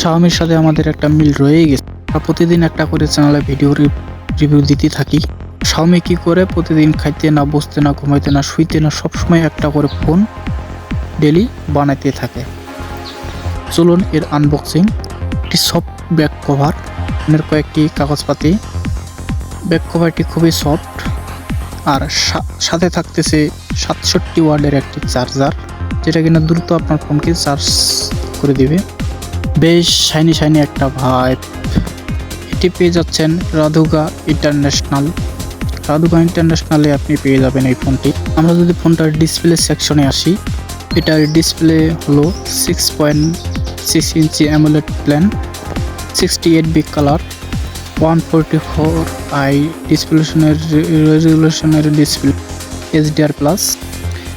শাওমির সাথে আমাদের একটা মিল রয়েই গেছে। প্রতিদিন একটা করে চ্যানেলে ভিডিও রিভিউ দিতে থাকি। স্বামী কি করে প্রতিদিন খাইতে না, বসতে না, ঘুমাইতে না, শুইতে না, সবসময় একটা করে ফোন ডেলি বানাইতে থাকে। চলুন এর আনবক্সিং একটি সফট ব্যাক কভার এর কয়েকটি কাগজপাতি। ব্যাক কভারটি খুবই সফট আর সাথে থাকতেছে সাতষট্টি ওয়ার্ডের একটি চার্জার যেটা কিনা দ্রুত আপনার ফোনকে চার্জ করে দিবে। বেশ শাইনি শাইনি একটা ভাইব এটি পেয়ে যাচ্ছেন রাধুগা ইন্টারন্যাশনাল রাধুগা ইন্টারন্যাশনালে আপনি পেয়ে যাবেন এই ফোনটি আমরা যদি ফোনটার ডিসপ্লে সেকশনে আসি এটার ডিসপ্লে হলো six point six inch AMOLED plan sixty eight big colour one forty four I ডিসপ্লেশনের রেজুলেশনের ডিসপ্লে এইচডিআর প্লাস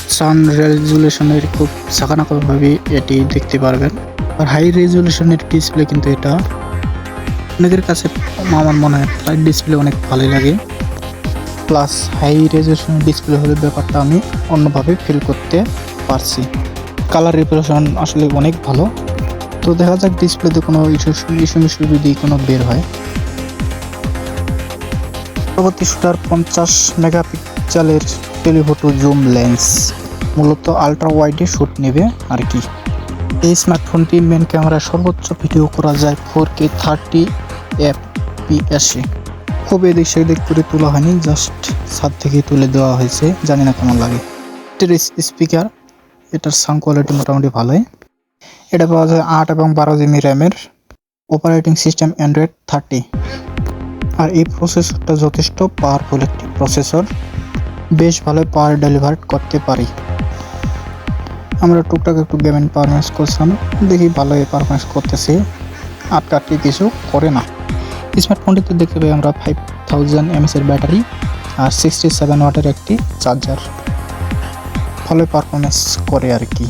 সান রেজুলেশনের খুব সাকানাকভাবে এটি দেখতে পারবেন। আর হাই রেজুলেশনের ডিসপ্লে কিন্তু এটা। অনেকের কাছে আমার মনে হয় ফ্লাইট ডিসপ্লে অনেক ভালোই লাগে। প্লাস হাই রেজুলেশনের ডিসপ্লে হলে ব্যাপারটা আমি অন্যভাবে ফিল করতে পারছি। কালার রিপ্রেশন আসলে অনেক ভালো। তো দেখা যাক ডিসপ্লেতে কোনো ইস্যু ইস্যু যদি কোনো বের হয়। পরবর্তী শুটার পঞ্চাশ মেগাপিক্সেলের টেলিফোটো জুম লেন্স মূলত আলট্রা ওয়াইডে শ্যুট নেবে আর কি। এই স্মার্টফোনটি মেন ক্যামেরা সর্বোচ্চ ভিডিও করা যায় ফোর কে থার্টি এফ পিএসে খুব এদিক সেদিক করে তোলা হয়নি জাস্ট ছাদ থেকে তুলে দেওয়া হয়েছে, জানি না কেমন লাগে। এটার স্পিকার এটার সাউন্ড কোয়ালিটি মোটামুটি ভালোই। এটা পাওয়া যায় আট এবং বারো জিবি র্যামের অপারেটিং সিস্টেম অ্যান্ড্রয়েড থার্টি আর এই প্রসেসরটা যথেষ্ট পাওয়ারফুল একটি প্রসেসর বেশ ভালো পাওয়ার ডেলিভার করতে পারি। আমরা টুকটাক একটু গেমিং পারফরমেন্স করছিলাম, দেখি ভালোই পারফরমেন্স করতেছি। আটকাটকি কিছু করে না। স্মার্টফোনটিতে দেখতে পাই আমরা ফাইভ থাউজেন্ড এমএসের ব্যাটারি আর সিক্সটি সেভেন ওয়াটের একটি চার্জার ভালো পারফরমেন্স করে আর কি।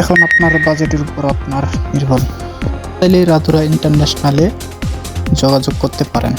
এখন আপনার বাজেটের উপর আপনার নির্ভর। চাইলে রাতুরা ইন্টারন্যাশনালে যোগাযোগ করতে পারেন।